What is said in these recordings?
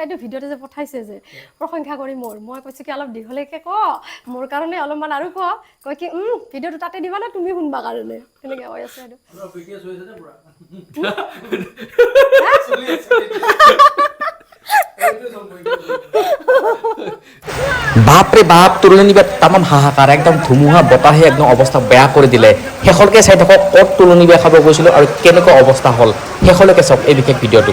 এইটো ভিডিঅ'টো যে পঠাইছে যে প্ৰশংসা কৰি মোৰ। মই কৈছোঁ কি অলপ দীঘলীয়াকে ক। মোৰ কাৰণে অলপমান আৰু ক। কয় কি উম ভিডিঅ'টো তাতে দিবা নে তুমি শুনবা কাৰণে? এনেকে কৈ আছে আৰু। বাপৰে বাপ তুলনি বিয়াত তামাম হাহাকাৰ একদম ধুমুহা বতাহে একদম অৱস্থা বেয়া কৰি দিলে। শেষলৈকে চাই থাকক ক'ত তুলনি বিয়া খাব গৈছিলোঁ আৰু কেনেকুৱা অৱস্থা হ'ল। শেষলৈকে চাওক এই বিশেষ ভিডিঅ'টো।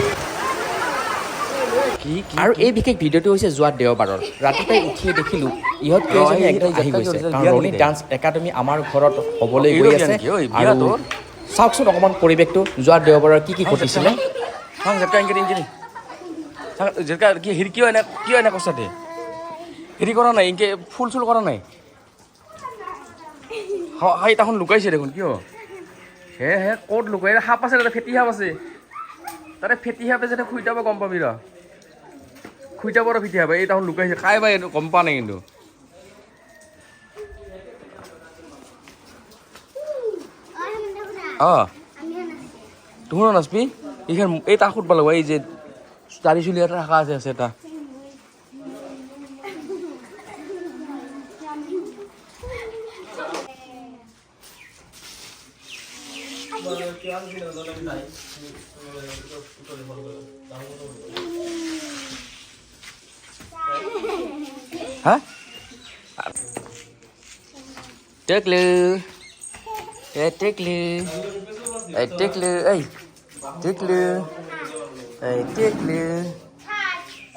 আৰু এই বিশেষ ভিডিঅ'টো হৈছে যোৱা দেওবাৰৰ। ৰাতিপুৱাই উঠিয়ে দেখিলোঁ ইহঁত কেইজনী একদম আহি গৈছে। ৰণী ডান্স একাডেমি আমাৰ ঘৰত হ'বলৈ গৈ আছে। আৰু চাওকচোন অকণমান পৰিৱেশটো যোৱা দেওবাৰৰ কি কি ঘটিছিলে. কি কিয় এনে কিয় এনে কৈছা দে হেৰি কৰা নাই, ইনকে ফুল চুল কৰা নাই? হাই তাহোন লুকাইছে দেখোন, কিয়? হে হে, ক'ত লুকাই? সাপ আছে তাতে, ফেটি সাপ আছে। তাতে ফেটি সাপে যাতে খুই যাব, গম পাবি ৰ। খুই যাব ৰ ফেটি সাপে, এই তাহোন লুকাইছে, খাই বাই গম পোৱা নাই কিন্তু। অঁ। তুমিও নাচবি? এইখান, এই তাক সুধব লাগিব, এই যে চাৰি চুলি এটা ৰাখা আছে আছে এটা। হা টেকলু। এ, টেকলু। এই টেকলু। এই টেকলু। এই টেকলু।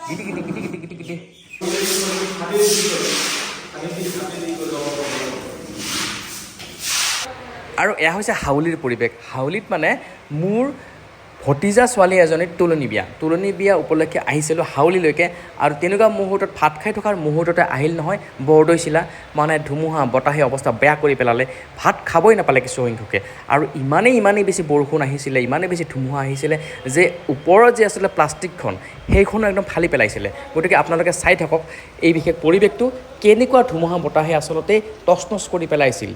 গিটি গিটি গিটি গিটি গিটি গিটি। আৰু এয়া হৈছে হাউলিৰ পৰিৱেশ। হাউলিত মানে মোৰ ভতিজা ছোৱালী এজনীৰ তোলনি বিয়া। তোলনি বিয়া উপলক্ষে আহিছিলোঁ হাউলিলৈকে আৰু তেনেকুৱা মুহূৰ্তত ভাত খাই থকাৰ মুহূৰ্ততে আহিল নহয় বৰদৈ চিলা মানে ধুমুহা, বতাহে অৱস্থা বেয়া কৰি পেলালে। ভাত খাবই নাপালে কিছুসংখ্যকে আৰু ইমানেই ইমানেই বেছি বৰষুণ আহিছিলে, ইমানেই বেছি ধুমুহা আহিছিলে যে ওপৰত যে আছিলে প্লাষ্টিকখন, সেইখনো একদম ফালি পেলাইছিলে। গতিকে আপোনালোকে চাই থাকক এই বিশেষ পৰিৱেশটো কেনেকুৱা ধুমুহা বতাহে আচলতে তচনচ কৰি পেলাইছিল।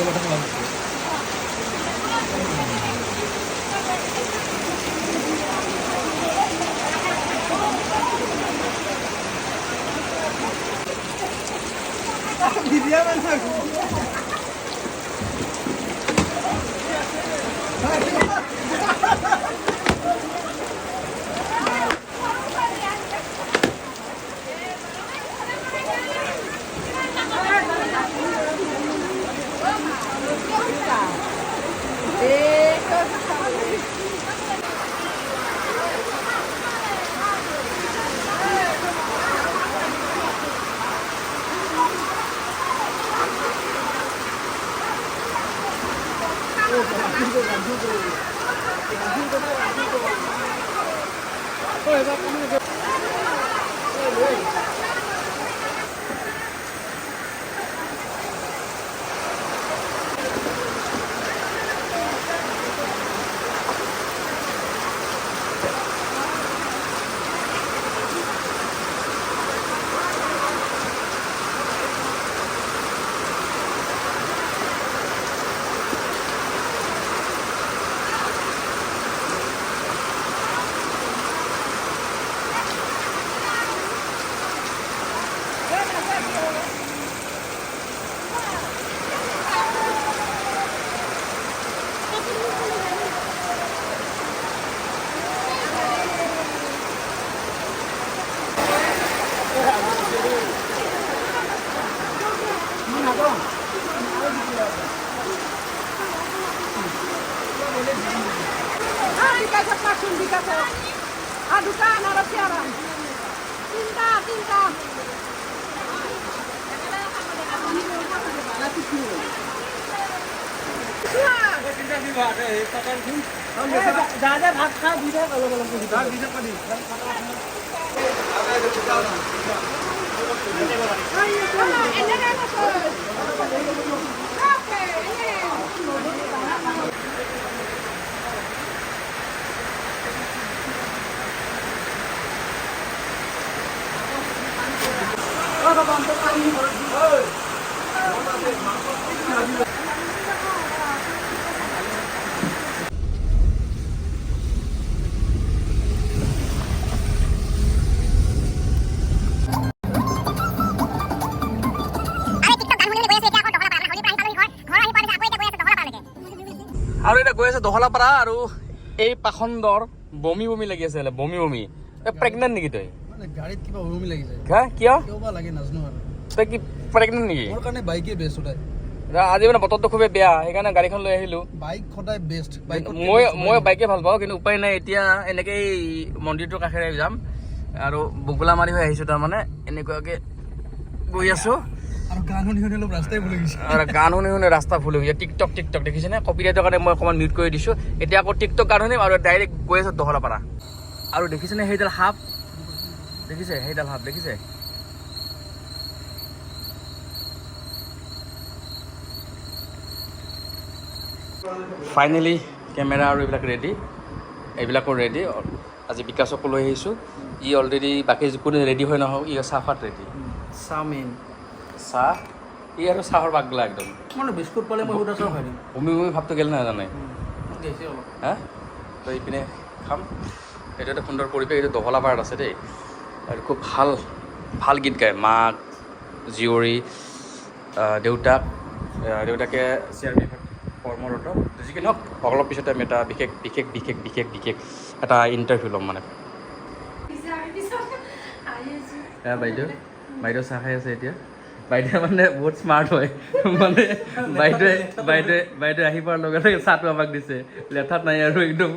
বিকাশত পাঁচশো বিকাশত আর দোকান আর পেয়ারা তিনটা তিনটা যা ভাত খা দুইটা অলপ অলপ এতিয়া গৈ আছে দহলাপাৰা আৰু এই পাখন্দৰ বমি বমি লাগি আছে বমি বমি। প্ৰেগনেণ্ট নেকি তই? মানে গাড়ীত কিবা উৰুমি লাগি যায়। কিয়? কিয় বা লাগে নাজানো আৰু। তই কি প্ৰেগনেণ্ট নেকি? মোৰ কাৰণে বাইকে বেষ্ট আজি মানে বতৰটো খুবেই বেয়া সেইকাৰণে গাড়ীখন লৈ আহিলোঁ। বাইক সদায় বেষ্ট মই মই বাইকে ভালো পাওঁ কিন্তু উপায় নাই এতিয়া এনেকেই মন্দিৰটোৰ কাষেৰে যাম আৰু বগলা মাৰি হৈ আহিছোঁ তাৰমানে এনেকুৱাকৈ গৈ আছোঁ। গান শুনি শুনি অলপ ৰাস্তাই ভুল গৈছে। আৰু গান শুনি শুনি ৰাস্তা ভুল হৈ গৈছে টিকটক টিকটক দেখিছেনে কপিৰাইটৰ কাৰণে মই অকণমান মিউট কৰি দিছোঁ। এতিয়া আকৌ টিকটক গান শুনিম আৰু ডাইৰেক্ট গৈ আছোঁ দহলাপাৰা আৰু দেখিছেনে সেইডাল সাপ? দেখিছে? সেইডাল সাপ দেখিছে? ফাইনেলি কেমেৰা আৰু এইবিলাক ৰেডি এইবিলাকো ৰেডি আজি বিকাশকো লৈ আহিছোঁ। ই অলৰেডি বাকী কোনো ৰেডি হৈ নহওক ই চাহপাত ৰেডি চাওমিন। চাহ ই আৰু চাহৰ পাগলা একদম। মানে বিস্কুট পালে মই সুদা চাওঁ খাই দিম। বমি বমি ভাৱটো গেল নাজানে হা? তো ইপিনে খাম। এইটো এটা সুন্দৰ পৰিৱেশ এইটো দহলাপাৰাত আছে দেই। আৰু খুব ভালো ভালো গীত গায়। মাক জীয়ৰী দেউতাক দেউতাকে চি আৰ পি কৰ্মৰত। যি কি নহওক অলপ পিছতে আমি এটা বিশেষ বিশেষ বিশেষ বিশেষ বিশেষ এটা ইণ্টাৰভিউ ল'ম মানে। বাইদেউ? বাইদেউ চাহ খাই আছে এতিয়া? বাইদেউ মানে বহুত স্মাৰ্ট হয়। মানে বাইদেৱে বাইদেৱে বাইদেৱে আহি পোৱাৰ লগে লগে চাহটো আমাক দিছে। লেঠাত নাই আৰু একদম।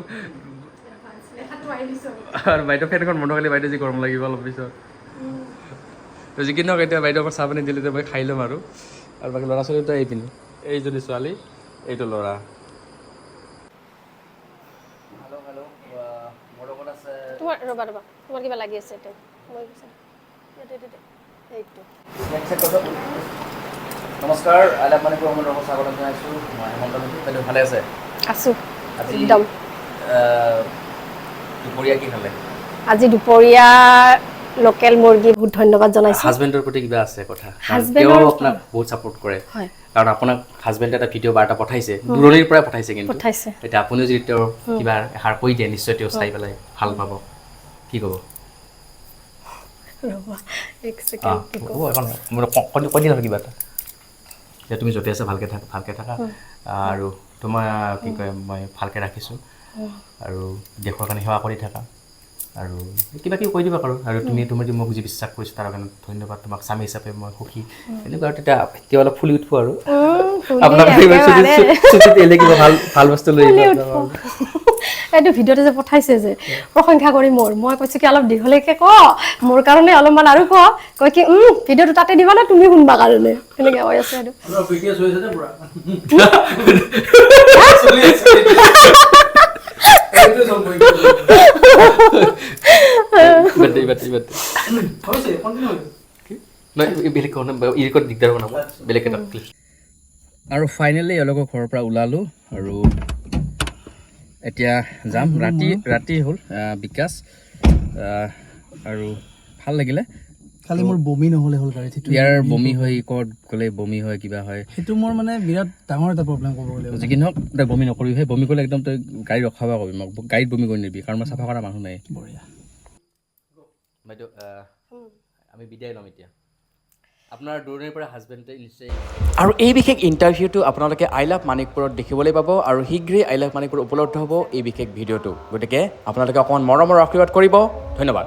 আৰু বাইদেউ ফেনখন বন্ধ কৰিলে বাইদেউ যি গৰম লাগিব অলপ পিছত। তো যি কি নহওক এতিয়া বাইদেউ আমাক চাহ পানী দিলে যে মই খাই ল'ম আৰু। আৰু বাকী ল'ৰা ছোৱালী দুটা এইপিনে এইজনী ছোৱালী এইটো ল'ৰা। তোমাৰ ৰ'বা ৰ'বা। তোমাৰ কিবা লাগি আছে এতিয়া। মই কৈছোঁ এইটো এইটো এইটো নমস্কাৰ আইলাপ মানে ভ্ৰমণ ৰঙৰ স্বাগতম জনাইছোঁ। মই হেমন্ত মিত্ৰ বাইদেউ ভালে আছে? আছোঁ আজি দুপৰীয়া কি খালে? আজি দুপৰীয়া লোকেল মুৰ্গী বহুত ধন্যবাদ জনাইছোঁ। হাজবেণ্ডৰ প্ৰতি কিবা আছে কথা? তেওঁ? আপোনাক বহুত ছাপোৰ্ট কৰে? হয়। কাৰণ আপোনাক হাজবেণ্ডে এটা ভিডিঅ' বাৰ্তা পঠাইছে। দূৰণিৰ পৰাই পঠাইছে কিন্তু। এতিয়া আপুনিও যদি তেওঁৰ কিবা এষাৰ কৈ দিয়ে নিশ্চয় তেওঁ চাই পেলাই ভাল পাব। কি ক'ব? ৰ'বা এক অঁ ছেকেণ্ড কি হ'ব ক'ম এখন মোৰ ক- কৈ কৈ দিলা কিবা এটা এতিয়া তুমি য'তে আছে ভালকৈ থাকা ভালকৈ থাকা আৰু তোমাৰ কি কয় মই ভালকৈ ৰাখিছোঁ আৰু দেশৰ কাৰণে সেৱা কৰি থাকা আৰু কিবা কিবি কৈ দিবা আৰু আৰু তুমি তুমি যদি মোক যি বিশ্বাস কৰিছোঁ তাৰ কাৰণে ধন্যবাদ তোমাক স্বামী হিচাপে মই সুখী এনেকুৱা আৰু তেতিয়া তেতিয়া অলপ ফুলি উঠোঁ আৰু আপোনাক ভাল ভাল বস্তু লৈ। এইটো ভিডিঅ'টো যে পঠাইছে যে প্ৰশংসা কৰি মোৰ। মই কৈছোঁ কি অলপ দীঘলীয়াকে ক মোৰ কাৰণে অলপমান আৰু ক। কয় কি উম ভিডিঅ'টো তাতে দিবা নে তুমি শুনবা কাৰণে? সেনেকে কৈ আছে এটা আৰু ফাইনেলি এওঁলোকৰ ঘৰৰ পৰা ওলালোঁ আৰু এতিয়া যাম। ৰাতি ৰাতি হ'ল বিকাশ আৰু ভাল লাগিলে। খালি মোৰ বমি নহ'লে হ'ল গাড়ীত সেইটো ইয়াৰ বমি হয় ক'ত গ'লে বমি হয় কিবা হয়। সেইটো মোৰ মানে বিৰাট ডাঙৰ এটা প্ৰব্লেম ক'ব গ'লে যি কি নহওক তই বমি নকৰিবি সেই বমি কৰিলে একদম তই গাড়ী ৰখাব কৰিবি মোক গাড়ীত বমি কৰি নিবি কাৰণ মই চাফা কৰা মানুহ নাই। বঢ়িয়া। বাইদেউ আমি বিদায় ল'ম এতিয়া। আপোনাৰ দূৰণিৰ পৰা হাজবেণ্ডে নিশ্চয় আৰু এই বিশেষ ইণ্টাৰভিউটো আপোনালোকে আই লাভ মানিকপুৰত দেখিবলৈ পাব আৰু শীঘ্ৰেই আই লাভ মানিকপুৰ উপলব্ধ হ'ব এই বিশেষ ভিডিঅ'টো। গতিকে আপোনালোকে অকণমান মৰমৰ আশীৰ্বাদ কৰিব। ধন্যবাদ।